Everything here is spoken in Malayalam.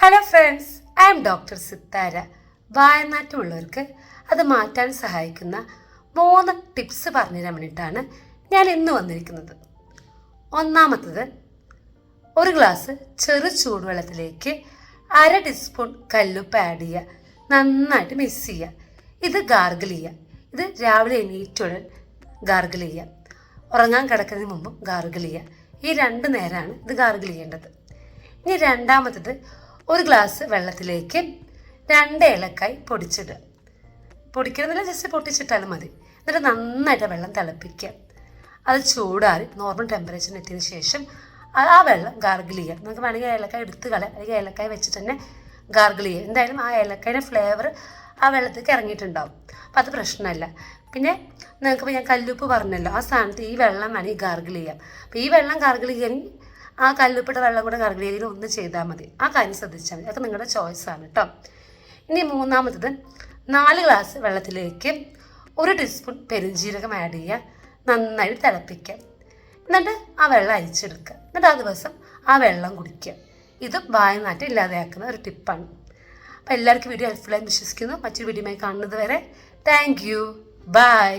Hello friends I'm doctor Sithara വായനാറ്റമുള്ളവർക്ക് അത് മാറ്റാൻ സഹായിക്കുന്ന മൂന്ന് ടിപ്സ് പറഞ്ഞു തരാൻ വേണ്ടിയിട്ടാണ് ഞാൻ ഇന്ന് വന്നിരിക്കുന്നത്. ഒന്നാമത്തത് ഒരു ഗ്ലാസ് ചെറു ചൂടുവെള്ളത്തിലേക്ക് അര ടീസ്പൂൺ കല്ലുപ്പ് ആഡ് ചെയ്യുക. നന്നായിട്ട് മിക്സ് ചെയ്യുക. ഇത് ഗാർഗിൾ ചെയ്യുക. ഇത് രാവിലെ എണീറ്റുടൻ ഗാർഗിൾ ചെയ്യുക. ഉറങ്ങാൻ കിടക്കുന്നതിന് മുമ്പ് ഗാർഗിൾ ചെയ്യുക. ഈ രണ്ട് നേരമാണ് ഇത് ഗാർഗിൾ ചെയ്യേണ്ടത്. ഇനി രണ്ടാമത്തത് ഒരു ഗ്ലാസ് വെള്ളത്തിലേക്ക് രണ്ട് ഏലക്കായ് പൊടിച്ചിടുക. പൊടിക്കണമെന്നില്ല ജസ്റ്റ് പൊട്ടിച്ചിട്ടാലും മതി. എന്നിട്ട് നന്നായിട്ട് വെള്ളം തിളപ്പിക്കുക. അത് ചൂടാറി നോർമൽ ടെമ്പറേച്ചറിന് എത്തിയതിന് ശേഷം ആ- വെള്ളം ഗാർഗിൾ ചെയ്യുക. നമുക്ക് വേണമെങ്കിൽ ഏലക്കായ എടുത്ത് കളയാം. അല്ലെങ്കിൽ ഏലക്കായ വെച്ചിട്ട് തന്നെ ഗാർഗിൾ ചെയ്യുക. എന്തായാലും ആ ഏലക്കായുടെ ഫ്ലേവർ ആ വെള്ളത്തേക്ക് ഇറങ്ങിയിട്ടുണ്ടാവും. അപ്പം അത് പ്രശ്നമല്ല. പിന്നെ നിങ്ങൾക്ക് ഞാൻ കല്ലുപ്പ് പറഞ്ഞല്ലോ. ആ സ്ഥാനത്ത് ഈ വെള്ളം വേണമെങ്കിൽ ഗാർഗിൾ ചെയ്യാം. അപ്പോൾ ഈ വെള്ളം ഗാർഗിൾ ചെയ്യണമെങ്കിൽ ആ കല്ലുപ്പിട്ട വെള്ളം കൂടെ ചെയ്തതിൽ ഒന്ന് ചെയ്താൽ മതി. ആ കാര്യം ശ്രദ്ധിച്ചാൽ മതി. അതൊക്കെ നിങ്ങളുടെ ചോയ്സാണ് കേട്ടോ ഇനി മൂന്നാമത്തത് നാല് ഗ്ലാസ് വെള്ളത്തിലേക്ക് ഒരു ടീസ്പൂൺ പെരുംജീരകം ആഡ് ചെയ്യുക നന്നായി തിളപ്പിക്കുക എന്നിട്ട് ആ വെള്ളം അരിച്ചെടുക്കുക എന്നിട്ട് ആ ദിവസം ആ വെള്ളം കുടിക്കുക ഇതും വായനാറ്റം ഇല്ലാതെയാക്കുന്ന ഒരു ടിപ്പാണ് അപ്പോൾ എല്ലാവർക്കും വീഡിയോ ഹെൽപ്ഫുള്ളായി വിശ്വസിക്കുന്നു. മറ്റൊരു വീഡിയോയുമായി കാണുന്നത് വരെ താങ്ക് യു ബൈ